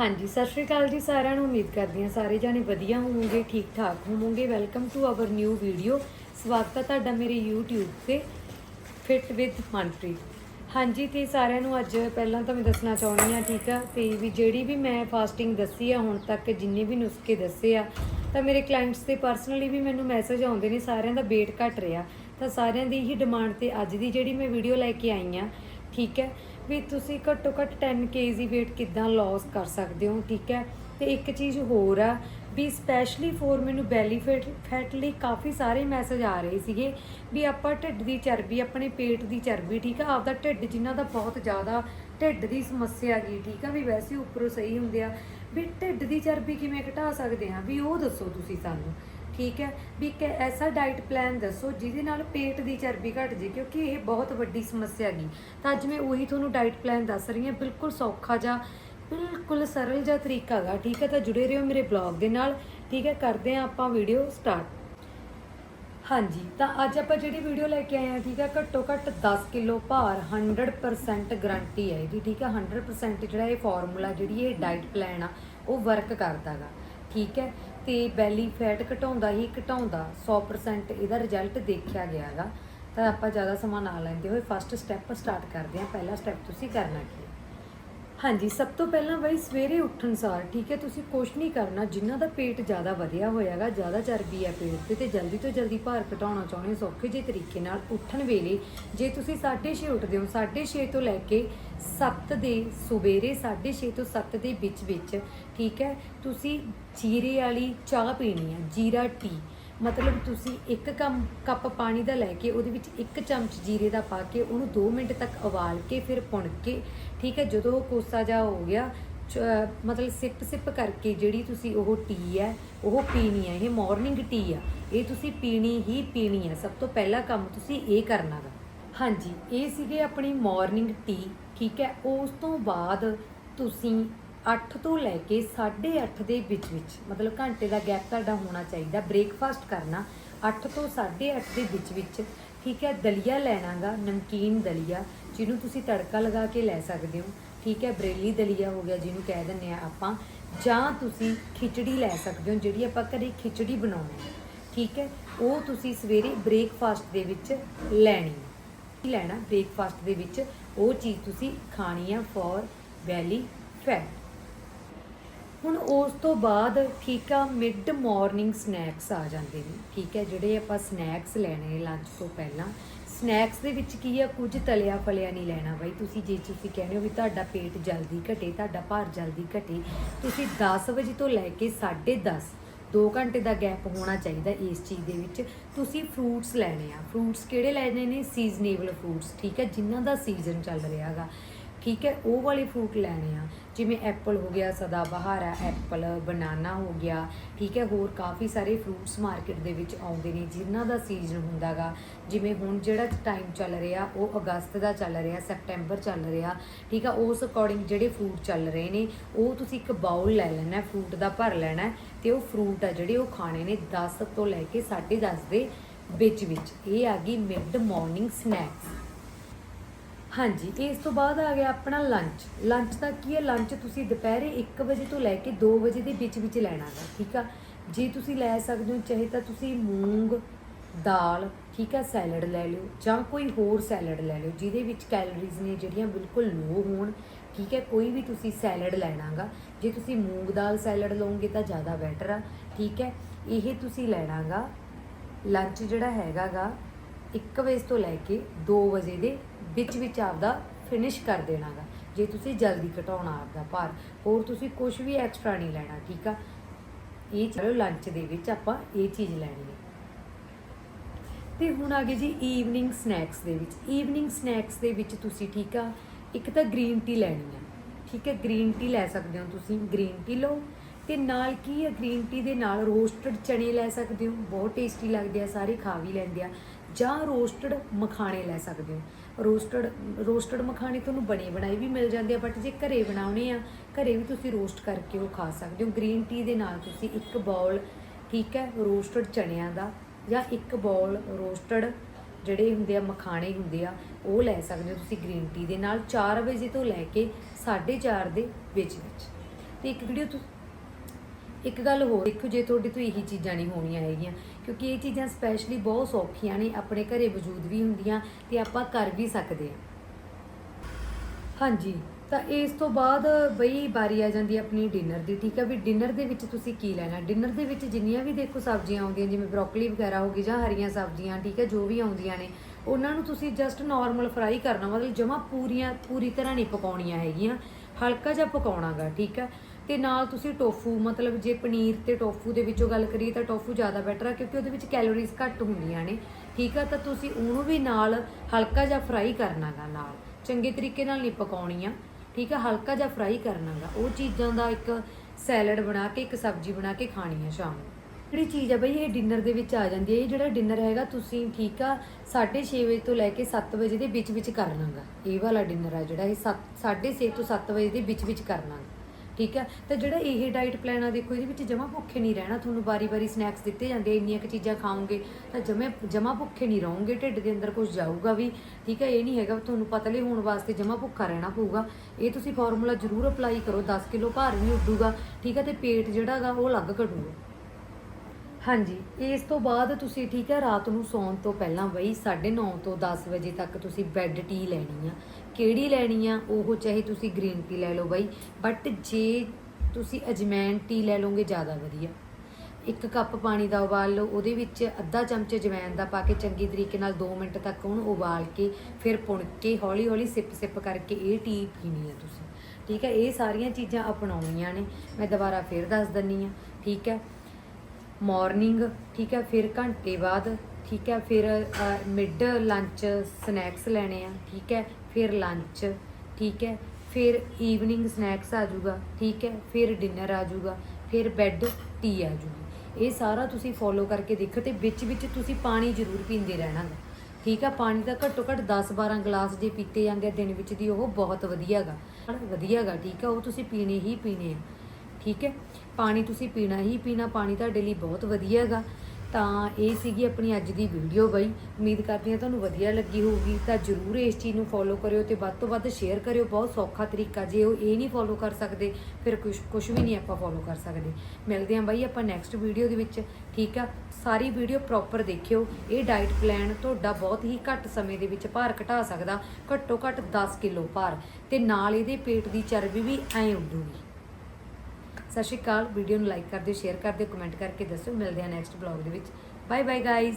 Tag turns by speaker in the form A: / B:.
A: ਹਾਂਜੀ, ਸਤਿ ਸ਼੍ਰੀ ਅਕਾਲ ਜੀ ਸਾਰਿਆਂ ਨੂੰ। ਉਮੀਦ ਕਰਦੀ ਹਾਂ ਸਾਰੇ ਜਾਣੇ ਵਧੀਆ ਹੋਵੋਗੇ ਠੀਕ ਠਾਕ ਹੋਵੋਗੇ। Welcome to our new video ਸਵਾਗਤ ਹੈ ਤੁਹਾਡਾ ਮੇਰੇ YouTube ਤੇ ਫਿਟ ਵਿਦ ਮਨਪ੍ਰੀਤ ਹਾਂਜੀ, ਤੇ ਸਾਰਿਆਂ ਨੂੰ ਅੱਜ ਪਹਿਲਾਂ ਤਾਂ ਮੈਂ ਦੱਸਣਾ ਚਾਹੁੰਦੀ ਹਾਂ, ਠੀਕ ਆ? ਤੇ ਵੀ ਜਿਹੜੀ ਵੀ ਮੈਂ ਫਾਸਟਿੰਗ ਦੱਸੀ ਆ, ਹੁਣ ਤੱਕ ਜਿੰਨੇ ਵੀ ਨੁਸਖੇ ਦੱਸੇ ਆ, ਤਾਂ ਮੇਰੇ ਕਲਾਇੰਟਸ ਤੇ ਪਰਸਨਲੀ ਵੀ ਮੈਨੂੰ ਮੈਸੇਜ ਆਉਂਦੇ ਨੇ, ਸਾਰਿਆਂ ਦਾ weight ਘਟ ਰਿਹਾ। ਤਾਂ ਸਾਰਿਆਂ ਦੀ ਹੀ ਡਿਮਾਂਡ ਤੇ ਅੱਜ ਦੀ ਜਿਹੜੀ ਮੈਂ ਵੀਡੀਓ ਲੈ ਕੇ ਆਈ ਆ ਠੀਕ ਹੈ? ਵੀ ਤੁਸੀਂ ਘੱਟੋ ਘੱਟ 10 ਕੇਜ਼ੀ weight ਕਿੱਦਾਂ ਲਾਸ ਕਰ ਸਕਦੇ ਹੋ, ਠੀਕ ਹੈ? ਤੇ ਇੱਕ ਚੀਜ਼ ਹੋਰ ਆ, ਵੀ ਸਪੈਸ਼ਲੀ ਫੋਰ ਮੈਨੂੰ ਬੈਲੀ ਫੈਟ ਫੈਟ ਲਈ ਕਾਫੀ ਸਾਰੇ ਮੈਸੇਜ ਆ ਰਹੇ ਸੀਗੇ, ਵੀ ਆਪਾਂ ਢਿੱਡ ਦੀ ਚਰਬੀ, ਆਪਣੇ ਪੇਟ ਦੀ ਚਰਬੀ, ਠੀਕ ਆ? ਆਪਦਾ ਢਿੱਡ ਜਿਨ੍ਹਾਂ ਦਾ ਬਹੁਤ ਜ਼ਿਆਦਾ ਢਿੱਡ ਦੀ ਸਮੱਸਿਆ ਗਈ ਠੀਕ ਆ? ਵੀ ਵੈਸੇ ਉੱਪਰੋਂ ਸਹੀ ਹੁੰਦੇ ਆ। ਵੀ ਢਿੱਡ ਦੀ ਚਰਬੀ ਕਿਵੇਂ ਘਟਾ ਸਕਦੇ ਆ ਵੀ ਉਹ ਦੱਸੋ ਤੁਸੀਂ ਸਾਨੂੰ। ਠੀਕ ਹੈ ਵੀ ਇੱਕ ਐਸਾ ਡਾਈਟ ਪਲਾਨ ਦੱਸੋ ਜਿਹਦੇ ਨਾਲ ਪੇਟ ਦੀ ਚਰਬੀ ਘਟ ਜੇ, ਕਿਉਂਕਿ ਇਹ ਬਹੁਤ ਵੱਡੀ ਸਮੱਸਿਆ ਗਈ ਤਾਂ ਅੱਜ ਮੈਂ ਉਹੀ ਤੁਹਾਨੂੰ ਡਾਈਟ ਪਲਾਨ ਦੱਸ ਰਹੀ ਹਾਂ, ਬਿਲਕੁਲ ਸੌਖਾ ਜਿਹਾ ਬਿਲਕੁਲ ਸਰਲ ਜਿਹਾ ਤਰੀਕਾ ਹੈਗਾ, ਠੀਕ ਹੈ? ਤਾਂ ਜੁੜੇ ਰਹੋ ਮੇਰੇ ਬਲੌਗ ਦੇ ਨਾਲ, ਠੀਕ ਹੈ? ਕਰਦੇ ਹਾਂ ਆਪਾਂ ਵੀਡੀਓ ਸਟਾਰਟ ਹਾਂਜੀ, ਤਾਂ ਅੱਜ ਆਪਾਂ ਜਿਹੜੀ ਵੀਡੀਓ ਲੈ ਕੇ ਆਏ ਆ ਠੀਕ ਹੈ, ਘੱਟੋ ਘੱਟ 10 ਕਿਲੋ ਭਾਰ 100% ਗਰੰਟੀ ਹੈ ਇਹਦੀ, ਠੀਕ ਹੈ? 100% ਜਿਹੜਾ ਇਹ ਫਾਰਮੂਲਾ ਜਿਹੜੀ ਇਹ ਡਾਈਟ ਪਲਾਨ ਆ, ਉਹ ਵਰਕ ਕਰਦਾਗਾ ਠੀਕ ਹੈ? ਤੇ ਬੈਲੀ ਫੈਟ ਘਟਾਉਂਦਾ ਹੀ ਘਟਾਉਂਦਾ 100% ਇਹਦਾ ਰਿਜ਼ਲਟ ਦੇਖਿਆ ਗਿਆ ਹੈਗਾ। ਤਾਂ ਆਪਾਂ ਜ਼ਿਆਦਾ ਸਮਾਂ ਨਾ ਲੈਂਦੇ ਹੋਏ ਫਸਟ ਸਟੈਪ ਸਟਾਰਟ ਕਰਦੇ ਹਾਂ। ਪਹਿਲਾ ਸਟੈਪ ਤੁਸੀਂ ਕਰਨਾ ਕੀ ਹਾਂਜੀ, ਸਭ ਤੋਂ ਪਹਿਲਾਂ ਬਈ ਸਵੇਰੇ ਉੱਠਣ ਸਾਰ, ਠੀਕ ਹੈ, ਤੁਸੀਂ ਕੁਛ ਨਹੀਂ ਕਰਨਾ ਜਿਨ੍ਹਾਂ ਦਾ ਪੇਟ ਜ਼ਿਆਦਾ ਵਧਿਆ ਹੋਇਆਗਾ, ਜ਼ਿਆਦਾ ਚਰਬੀ ਹੈ ਪੇਟ ਤੇ ਤੇ ਜਲਦੀ ਤੋਂ ਜਲਦੀ ਭਾਰ ਘਟਾਉਣਾ ਚਾਹੁੰਦੇ ਹੋ, ਸੌਖੇ ਜਿਹੇ ਤਰੀਕੇ ਨਾਲ ਉੱਠਣ ਵੇਲੇ, ਜੇ ਤੁਸੀਂ 6:30 ਉੱਠਦੇ ਹੋ 6:30 ਤੋਂ ਲੈ ਕੇ 7 ਦੇ ਸਵੇਰੇ 6:30 ਤੋਂ 7 ਦੇ ਵਿੱਚ ਵਿੱਚ, ਠੀਕ ਹੈ, ਤੁਸੀਂ ਜੀਰੇ ਵਾਲੀ ਚਾਹ ਪੀਣੀ ਹੈ, ਜੀਰਾ ਟੀ ਮਤਲਬ ਤੁਸੀਂ ਇੱਕ ਕੰਮ, ਕੱਪ ਪਾਣੀ ਦਾ ਲੈ ਕੇ ਉਹਦੇ ਵਿੱਚ ਇੱਕ ਚਮਚ ਜੀਰੇ ਦਾ ਪਾ ਕੇ ਉਹਨੂੰ 2 ਮਿੰਟ ਤੱਕ ਉਬਾਲ ਕੇ ਫਿਰ ਪੁਣ ਕੇ, ਠੀਕ ਹੈ, ਜਦੋਂ ਉਹ ਕੋਸਾ ਜਾ ਹੋ ਗਿਆ, ਚ- ਮਤਲਬ ਸਿਪ ਸਿਪ ਕਰਕੇ ਜਿਹੜੀ ਤੁਸੀਂ ਉਹ ਟੀ ਹੈ, ਉਹ ਪੀਣੀ ਹੈ, ਇਹ ਮਾਰਨਿੰਗ ਟੀ ਆ, ਇਹ ਤੁਸੀਂ ਪੀਣੀ ਹੀ ਪੀਣੀ ਹੈ, ਸਭ ਤੋਂ ਪਹਿਲਾ ਕੰਮ ਤੁਸੀਂ ਇਹ ਕਰਨਾ ਗਾ। ਹਾਂਜੀ, ਇਹ ਸੀਗੇ ਆਪਣੀ ਮਾਰਨਿੰਗ ਟੀ ਠੀਕ ਹੈ, ਉਸ ਤੋਂ ਬਾਅਦ ਤੁਸੀਂ 8 ਤੋਂ ਲੈ ਕੇ 8:30 ਦੇ ਵਿੱਚ ਵਿੱਚ, ਮਤਲਬ ਘੰਟੇ ਦਾ ਗੈਪ ਤੁਹਾਡਾ ਹੋਣਾ ਚਾਹੀਦਾ ਬ੍ਰੇਕਫਾਸਟ ਕਰਨਾ 8 ਤੋਂ 8:30 ਦੇ ਵਿੱਚ ਵਿੱਚ, ਠੀਕ ਹੈ, ਦਲੀਆ ਲੈਣਾਗਾ, ਨਮਕੀਨ ਦਲੀਆ, ਜਿਹਨੂੰ ਤੁਸੀਂ ਤੜਕਾ ਲਗਾ ਕੇ ਲੈ ਸਕਦੇ ਹੋ, ਠੀਕ ਹੈ, ਬਰੇਲੀ ਦਲੀਆ ਹੋ ਗਿਆ ਜਿਹਨੂੰ ਕਹਿ ਦਿੰਦੇ ਆ ਆਪਾਂ, ਜਾਂ ਤੁਸੀਂ ਖਿਚੜੀ ਲੈ ਸਕਦੇ ਹੋ, ਜਿਹੜੀ ਆਪਾਂ ਘਰੇ ਖਿਚੜੀ ਬਣਾਉਣੀ ਹੈ, ਠੀਕ ਹੈ, ਉਹ ਤੁਸੀਂ ਸਵੇਰੇ ਬ੍ਰੇਕਫਾਸਟ ਦੇ ਵਿੱਚ ਲੈਣੀ ਹੈ। ਕੀ ਲੈਣਾ ਬ੍ਰੇਕਫਾਸਟ ਦੇ ਵਿੱਚ ਉਹ ਚੀਜ਼ ਤੁਸੀਂ ਖਾਣੀ ਆ ਫॉर ਵੈਲੀ ਫੈਟ ਹੁਣ ਉਸ ਤੋਂ ਬਾਅਦ ਠੀਕ ਆ ਮਿਡ ਮਾਰਨਿੰਗ ਸਨੈਕਸ ਆ ਜਾਂਦੇ ਨੇ, ਠੀਕ ਹੈ, ਜਿਹੜੇ ਆਪਾਂ ਸਨੈਕਸ ਲੈਣੇ ਲੰਚ ਤੋਂ ਪਹਿਲਾਂ। ਸਨੈਕਸ ਦੇ ਵਿੱਚ ਕੀ ਆ, ਕੁਝ ਤਲਿਆ ਫਲਿਆ ਨਹੀਂ ਲੈਣਾ ਬਾਈ। ਤੁਸੀਂ ਜੇ ਤੁਸੀਂ ਕਹਿੰਦੇ ਹੋ ਵੀ ਤੁਹਾਡਾ ਪੇਟ ਜਲਦੀ ਘਟੇ, ਤੁਹਾਡਾ ਭਾਰ ਜਲਦੀ ਘਟੇ, ਤੁਸੀਂ 10 ਵਜੇ ਤੋਂ ਲੈ ਕੇ 10:30 2 ਘੰਟੇ ਦਾ ਗੈਪ ਹੋਣਾ ਚਾਹੀਦਾ ਇਸ ਚੀਜ਼ ਦੇ ਵਿੱਚ। ਤੁਸੀਂ ਫਰੂਟਸ ਲੈਣੇ ਆ। ਫਰੂਟਸ ਕਿਹੜੇ ਲੈਣੇ ਨੇ? ਸੀਜ਼ਨੇਬਲ ਫਰੂਟਸ ਠੀਕ ਹੈ, ਜਿਨ੍ਹਾਂ ਦਾ ਸੀਜ਼ਨ ਚੱਲ ਰਿਹਾ ਹੈਗਾ ਠੀਕ ਹੈ, ਉਹ ਵਾਲੇ ਫਰੂਟ ਲੈਣੇ ਆ। ਜਿਵੇਂ ਐਪਲ ਹੋ ਗਿਆ ਸਦਾ ਬਹਾਰ ਹੈ ਐਪਲ ਬਨਾਨਾ ਹੋ ਗਿਆ, ਠੀਕ ਹੈ, ਹੋਰ ਕਾਫੀ ਸਾਰੇ ਫਰੂਟਸ ਮਾਰਕੀਟ ਦੇ ਵਿੱਚ ਆਉਂਦੇ ਨੇ, ਜਿਨ੍ਹਾਂ ਦਾ ਸੀਜ਼ਨ ਹੁੰਦਾਗਾ ਜਿਵੇਂ ਹੁਣ ਜਿਹੜਾ ਟਾਈਮ ਚੱਲ ਰਿਹਾ, ਉਹ ਅਗਸਤ ਦਾ ਚੱਲ ਰਿਹਾ, ਸੈਪਟੈਂਬਰ ਚੱਲ ਰਿਹਾ, ਠੀਕ ਆ, ਉਸ ਅਕੋਰਡਿੰਗ ਜਿਹੜੇ ਫਰੂਟ ਚੱਲ ਰਹੇ ਨੇ, ਉਹ ਤੁਸੀਂ ਇੱਕ ਬਾਉਲ ਲੈ ਲੈਣਾ ਫਰੂਟ ਦਾ ਭਰ ਲੈਣਾ ਹੈ ਤੇ ਉਹ ਫਰੂਟ ਆ ਜਿਹੜੇ ਉਹ ਖਾਣੇ ਨੇ 10 ਤੋਂ ਲੈ ਕੇ 10:30 ਦੇ ਵਿੱਚ ਵਿੱਚ। ਇਹ ਆ ਗਈ ਮਿਡ ਮਾਰਨਿੰਗ ਸਨੈਕਸ ਹਾਂਜੀ ਇਸ ਤੋਂ ਬਾਅਦ ਆ ਗਿਆ ਆਪਣਾ ਲੰਚ ਲੰਚ ਦਾ ਕੀ ਹੈ? ਲੰਚ ਤੁਸੀਂ ਦੁਪਹਿਰੇ 1 ਵਜੇ ਤੋਂ ਲੈ ਕੇ 2 ਵਜੇ ਦੇ ਵਿੱਚ ਵਿੱਚ ਲੈਣਾ ਹੈ ਠੀਕ ਆ? ਜੇ ਤੁਸੀਂ ਲੈ ਸਕਦੇ ਹੋ, ਚਾਹੇ ਤਾਂ ਤੁਸੀਂ ਮੂੰਗ, ਦਾਲ, ਠੀਕ ਆ ਸੈਲਡ ਲੈ ਲਿਓ, ਜਾਂ ਕੋਈ ਹੋਰ ਸੈਲਡ ਲੈ ਲਿਓ, ਜਿਹਦੇ ਵਿੱਚ ਕੈਲਰੀਜ਼ ਨੇ ਜਿਹੜੀਆਂ ਬਿਲਕੁਲ ਲੋ ਹੋਣ, ਠੀਕ ਹੈ? ਕੋਈ ਵੀ ਤੁਸੀਂ ਸੈਲਡ ਲੈਣਾਗਾ ਜੇ ਤੁਸੀਂ ਮੂੰਗ ਦਾਲ ਸੈਲਡ ਲਓਗੇ ਤਾਂ ਜ਼ਿਆਦਾ ਬੈਟਰ ਆ, ਠੀਕ ਹੈ? ਇਹ ਤੁਸੀਂ ਲੈਣਾਗਾ ਲੰਚ ਜਿਹੜਾ ਹੈਗਾਗਾ 1 ਵਜੇ ਤੋਂ ਲੈ ਕੇ 2 ਵਜੇ ਦੇ ਵਿੱਚ ਵਿੱਚ ਆਪਦਾ ਫਿਨਿਸ਼ ਕਰ ਦੇਣਾਗਾ। ਜੇ ਤੁਸੀਂ ਜਲਦੀ ਘਟਾਉਣਾ ਆਪਦਾ ਭਾਰ, ਹੋਰ ਤੁਸੀਂ ਕੁਝ ਵੀ ਐਕਸਟਰਾ ਨਹੀਂ ਲੈਣਾ, ਠੀਕ ਆ? ਇਹ ਚਲੋ ਲੰਚ ਦੇ ਵਿੱਚ ਆਪਾਂ ਇਹ ਚੀਜ਼ ਲੈਣੀ ਹੈ। ਤੇ ਹੁਣ ਆ ਗਏ ਜੀ ਈਵਨਿੰਗ ਸਨੈਕਸ ਦੇ ਵਿੱਚ। ਈਵਨਿੰਗ ਸਨੈਕਸ ਦੇ ਵਿੱਚ ਤੁਸੀਂ ਠੀਕ ਆ, ਇੱਕ ਤਾਂ ਗ੍ਰੀਨ ਟੀ ਲੈਣੀ ਆ। ਠੀਕ ਹੈ ਗ੍ਰੀਨ ਟੀ ਲੈ ਸਕਦੇ ਹੋ ਤੁਸੀਂ। ਗ੍ਰੀਨ ਟੀ ਲਓ। ਤੇ ਨਾਲ ਕੀ ਹੈ ਗ੍ਰੀਨ ਟੀ ਦੇ ਨਾਲ ਰੋਸਟਡ ਚਣੇ ਲੈ ਸਕਦੇ ਹੋ। ਬਹੁਤ ਟੇਸਟੀ ਲੱਗਦੇ ਆ, ਸਾਰੇ ਖਾ ਵੀ ਲੈਂਦੇ ਆ। ਜਾਂ ਰੋਸਟਡ ਮਖਾਣੇ ਲੈ ਸਕਦੇ ਹੋ। ਰੋਸਟਡ ਰੋਸਟਡ ਮਖਾਣੇ ਤੁਹਾਨੂੰ ਬਣੇ ਬਣਾਈ ਵੀ ਮਿਲ ਜਾਂਦੇ ਆ ਬਟ ਜੇ ਘਰੇ ਬਣਾਉਣੇ ਆ, ਘਰੇ ਵੀ ਤੁਸੀਂ ਰੋਸਟ ਕਰਕੇ ਉਹ ਖਾ ਸਕਦੇ ਹੋ। ਗ੍ਰੀਨ ਟੀ ਦੇ ਨਾਲ ਤੁਸੀਂ ਇੱਕ ਬਾਉਲ ਠੀਕ ਹੈ, ਰੋਸਟਡ ਚਣਿਆਂ ਦਾ ਜਾਂ ਇੱਕ ਬਾਉਲ ਰੋਸਟਡ ਜਿਹੜੇ ਹੁੰਦੇ ਆ, ਮਖਾਣੇ ਹੁੰਦੇ ਆ, ਉਹ ਲੈ ਸਕਦੇ ਹੋ ਤੁਸੀਂ ਗ੍ਰੀਨ ਟੀ ਦੇ ਨਾਲ। 4 ਵਜੇ ਤੋਂ ਲੈ ਕੇ 4:30 ਦੇ ਵਿੱਚ ਵਿੱਚ। ਤੇ ਇੱਕ ਵੀਡੀਓ ਤੁਸੀਂ ਇੱਕ ਗੱਲ ਹੋਰ, ਦੇਖੋ ਜੇ ਤੁਹਾਡੇ ਤੋਂ ਇਹੀ ਚੀਜ਼ਾਂ ਨਹੀਂ ਹੋਣੀਆਂ ਹੈਗੀਆਂ, ਕਿਉਂਕਿ ਇਹ ਚੀਜ਼ਾਂ ਸਪੈਸ਼ਲੀ ਬਹੁਤ ਸੌਖੀਆਂ ਨੇ, ਆਪਣੇ ਘਰੇ ਵਜੂਦ ਵੀ ਹੁੰਦੀਆਂ ਤੇ ਆਪਾਂ ਕਰ ਵੀ ਸਕਦੇ ਹਾਂ। ਹਾਂਜੀ, ਤਾਂ ਇਸ ਤੋਂ ਬਾਅਦ ਬਈ ਬਾਰੀ ਆ ਜਾਂਦੀ ਹੈ ਆਪਣੀ ਡਿਨਰ ਦੀ, ਠੀਕ ਹੈ ਵੀ ਡਿਨਰ ਦੇ ਵਿੱਚ ਤੁਸੀਂ ਕੀ ਲੈਣਾ? ਡਿਨਰ ਦੇ ਵਿੱਚ ਜਿੰਨੀਆਂ ਵੀ ਦੇਖੋ ਸਬਜ਼ੀਆਂ ਆਉਂਦੀਆਂ, ਜਿਵੇਂ ਬਰੋਕਲੀ ਵਗੈਰਾ ਹੋ ਗਈ ਜਾਂ ਹਰੀਆਂ ਸਬਜ਼ੀਆਂ, ਠੀਕ ਹੈ, ਜੋ ਵੀ ਆਉਂਦੀਆਂ ਨੇ, ਉਹਨਾਂ ਨੂੰ ਤੁਸੀਂ ਜਸਟ ਨਾਰਮਲ ਫਰਾਈ ਕਰਨਾ, ਮਤਲਬ ਜਮਾ ਪੂਰੀਆਂ, ਪੂਰੀ ਤਰ੍ਹਾਂ ਨਹੀਂ ਪਕਾਉਣੀਆਂ ਹੈਗੀਆਂ, ਹਲਕਾ ਜਿਹਾ ਪਕਾਉਣਾਗਾ, ਠੀਕ ਹੈ। ਤੇ ਨਾਲ ਤੁਸੀਂ ਟੋਫੂ, ਮਤਲਬ ਜੇ ਪਨੀਰ ਤੇ ਟੋਫੂ ਦੇ ਵਿੱਚੋਂ ਗੱਲ ਕਰੀਏ ਤਾਂ ਟੋਫੂ ਜ਼ਿਆਦਾ ਬੈਟਰ ਆ ਕਿਉਂਕਿ ਉਹਦੇ ਵਿੱਚ ਕੈਲੋਰੀਜ਼ ਘੱਟ ਹੁੰਦੀਆਂ ਨੇ। ਠੀਕ ਆ, ਤਾਂ ਤੁਸੀਂ ਉਹਨੂੰ ਵੀ ਨਾਲ ਹਲਕਾ ਜਿਹਾ ਫਰਾਈ ਕਰਨਾਗਾ ਨਾਲ। ਚੰਗੇ ਤਰੀਕੇ ਨਾਲ ਨਹੀਂ ਪਕਾਉਣੀ ਆ ਠੀਕ ਆ, ਹਲਕਾ ਜਿਹਾ ਫਰਾਈ ਕਰਨਾਗਾ। ਉਹ ਚੀਜ਼ਾਂ ਦਾ ਇੱਕ ਸੈਲਡ ਬਣਾ ਕੇ, ਇੱਕ ਸਬਜ਼ੀ ਬਣਾ ਕੇ ਖਾਣੀ ਆ ਸ਼ਾਮ ਨੂੰ। ਜਿਹੜੀ ਚੀਜ਼ ਆ ਬਈ, ਇਹ ਡਿਨਰ ਦੇ ਵਿੱਚ ਆ ਜਾਂਦੀ ਹੈ ਇਹ ਜਿਹੜਾ ਡਿਨਰ ਹੈਗਾ, ਤੁਸੀਂ ਠੀਕ ਆ 6:30 ਵਜੇ ਤੋਂ ਲੈ ਕੇ 7 ਵਜੇ ਦੇ ਵਿੱਚ ਵਿੱਚ ਕਰਨਾਗਾ। ਇਹ ਵਾਲਾ ਡਿਨਰ ਆ ਜਿਹੜਾ, ਇਹ 6:30 ਤੋਂ 7 ਵਜੇ ਦੇ ਵਿੱਚ ਵਿੱਚ ਕਰਨਾਗਾ। ਠੀਕ ਹੈ? ਤਾਂ ਜਿਹੜਾ ਇਹ ਡਾਈਟ ਪਲਾਨ ਆ, ਦੇਖੋ ਇਹਦੇ ਵਿੱਚ ਜਮਾ ਭੁੱਖੇ ਨਹੀਂ ਰਹਿਣਾ, ਤੁਹਾਨੂੰ ਵਾਰੀ-ਵਾਰੀ ਸਨੈਕਸ ਦਿੱਤੇ ਜਾਂਦੇ ਇੰਨੀਆਂ ਕੁ ਚੀਜ਼ਾਂ ਖਾਓਗੇ, ਤਾਂ ਜਮੇ ਜਮਾ ਭੁੱਖੇ ਨਹੀਂ ਰਹੋਗੇ, ਢਿੱਡ ਦੇ ਅੰਦਰ ਕੁਝ ਜਾਊਗਾ ਵੀ, ਠੀਕ ਹੈ? ਇਹ ਨਹੀਂ ਹੈਗਾ ਵੀ ਤੁਹਾਨੂੰ ਪਤਲੇ ਹੋਣ ਵਾਸਤੇ ਜਮਾ ਭੁੱਖਾ ਰਹਿਣਾ ਪਊਗਾ। ਇਹ ਤੁਸੀਂ ਫਾਰਮੂਲਾ ਜ਼ਰੂਰ ਅਪਲਾਈ ਕਰੋ 10 ਕਿਲੋ ਭਾਰ ਵੀ ਉੱਡੂਗਾ, ਠੀਕ ਹੈ? ਤੇ ਪੇਟ ਜਿਹੜਾ ਜਿਹੜਾਗਾ ਉਹ ਅਲੱਗ ਘਟੂਗਾ ਹਾਂਜੀ, ਇਸ ਤੋਂ ਬਾਅਦ ਤੁਸੀਂ ਠੀਕ ਹੈ, ਰਾਤ ਨੂੰ ਸੌਣ ਤੋਂ ਪਹਿਲਾਂ ਬਈ 9:30 ਤੋਂ 10 ਵਜੇ ਤੱਕ ਤੁਸੀਂ ਬੈੱਡ ਟੀ ਲੈਣੀ ਆ। ਕਿਹੜੀ ਲੈਣੀ ਆ? ਉਹ ਚਾਹੇ ਤੁਸੀਂ ਗ੍ਰੀਨ ਟੀ ਲੈ ਲਓ ਬਈ ਬਟ ਜੇ ਤੁਸੀਂ ਅਜਮੈਨ ਟੀ ਲੈ ਲਓਗੇ, ਜ਼ਿਆਦਾ ਵਧੀਆ। ਇੱਕ ਕੱਪ ਪਾਣੀ ਦਾ ਉਬਾਲ ਲਓ, ਉਹਦੇ ਵਿੱਚ ਅੱਧਾ ਚਮਚ ਅਜਵਾਇਣ ਦਾ ਪਾ ਕੇ ਚੰਗੀ ਤਰੀਕੇ ਨਾਲ 2 ਮਿੰਟ ਤੱਕ ਉਹਨੂੰ ਉਬਾਲ ਕੇ ਫਿਰ ਪੁਣ ਕੇ ਹੌਲੀ ਹੌਲੀ ਸਿਪ ਸਿਪ ਕਰਕੇ ਇਹ ਟੀ ਪੀਣੀ ਹੈ ਤੁਸੀਂ। ਠੀਕ ਹੈ, ਇਹ ਸਾਰੀਆਂ ਚੀਜ਼ਾਂ ਅਪਣਾਉਣੀਆਂ ਨੇ। ਮੈਂ ਦੁਬਾਰਾ ਫਿਰ ਦੱਸ ਦਿੰਨੀ ਆ। ਠੀਕ ਹੈ ਮਾਰਨਿੰਗ, ਠੀਕ ਹੈ, ਫਿਰ ਘੰਟੇ ਬਾਅਦ, ਠੀਕ ਹੈ, ਫਿਰ ਮਿਡ ਲੰਚ ਸਨੈਕਸ ਲੈਣੇ ਆ, ਠੀਕ ਹੈ, ਫਿਰ ਲੰਚ, ਠੀਕ ਹੈ, ਫਿਰ ਈਵਨਿੰਗ ਸਨੈਕਸ ਆ ਜਾਊਗਾ, ਠੀਕ ਹੈ, ਫਿਰ ਡਿਨਰ ਆ ਜਾਊਗਾ, ਫਿਰ ਬੈੱਡ ਟੀ ਆ ਜਾਊਗੀ। ਇਹ ਸਾਰਾ ਤੁਸੀਂ ਫੋਲੋ ਕਰਕੇ ਦੇਖੋ ਤੇ ਵਿੱਚ ਵਿੱਚ ਤੁਸੀਂ ਪਾਣੀ ਜ਼ਰੂਰ ਪੀਂਦੇ ਰਹਿਣਾ ਗਾ। ਠੀਕ ਆ ਪਾਣੀ ਦਾ ਘੱਟੋ ਘੱਟ 10-12 ਗਲਾਸ ਜੇ ਪੀਤੇ ਜਾਂਦੇ ਆ ਦਿਨ ਵਿੱਚ ਦੀ, ਉਹ ਬਹੁਤ ਵਧੀਆਗਾ ਵਧੀਆਗਾ ਠੀਕ ਆ ਉਹ ਤੁਸੀਂ ਪੀਣੇ ਹੀ ਪੀਣੇ ਆ। ਠੀਕ ਹੈ ਪਾਣੀ ਤੁਸੀਂ ਪੀਣਾ ਹੀ ਪੀਣਾ, ਪਾਣੀ ਤੁਹਾਡੇ ਲਈ ਬਹੁਤ ਵਧੀਆ ਹੈਗਾ। ਤਾਂ ਇਹ ਸੀਗੀ ਆਪਣੀ ਅੱਜ ਦੀ ਵੀਡੀਓ ਬਈ। ਉਮੀਦ ਕਰਦੀ ਹਾਂ ਤੁਹਾਨੂੰ ਵਧੀਆ ਲੱਗੀ ਹੋਊਗੀ। ਤਾਂ ਜਰੂਰ ਇਸ ਚੀਜ਼ ਨੂੰ ਫੋਲੋ ਕਰਿਓ ਤੇ ਵੱਧ ਤੋਂ ਵੱਧ ਸ਼ੇਅਰ ਕਰਿਓ। ਬਹੁਤ ਸੌਖਾ ਤਰੀਕਾ ਜੇ ਉਹ ਇਹ ਨਹੀਂ ਫੋਲੋ ਕਰ ਸਕਦੇ, ਫਿਰ ਕੁਝ ਕੁਝ ਵੀ ਨਹੀਂ ਆਪਾਂ ਫੋਲੋ ਕਰ ਸਕਦੇ। ਮਿਲਦੇ ਹਾਂ ਬਾਈ ਆਪਾਂ ਨੈਕਸਟ ਵੀਡੀਓ ਦੇ ਵਿੱਚ, ਠੀਕ ਆ? ਸਾਰੀ ਵੀਡੀਓ ਪ੍ਰੋਪਰ ਦੇਖਿਓ। ਇਹ ਡਾਈਟ ਪਲਾਨ ਤੁਹਾਡਾ ਬਹੁਤ ਹੀ ਘੱਟ ਸਮੇਂ ਦੇ ਵਿੱਚ ਭਾਰ ਘਟਾ ਸਕਦਾ। ਘੱਟੋ ਘੱਟ 10 ਕਿਲੋ ਭਾਰ। ਤੇ ਨਾਲ ਇਹਦੇ ਪੇਟ ਦੀ ਚਰਬੀ ਵੀ ਐਂ ਉੱਡੂਗੀ। ਸਤਿ ਸ਼੍ਰੀ ਅਕਾਲ। ਵੀਡੀਓ ਨੂੰ ਲਾਈਕ ਕਰ ਦਿਓ ਸ਼ੇਅਰ ਕਰ ਦਿਓ ਕਮੈਂਟ ਕਰਕੇ ਦੱਸੋ ਮਿਲਦੇ ਹਾਂ ਨੈਕਸਟ ਬਲੌਗ ਦੇ ਵਿੱਚ। Bye bye guys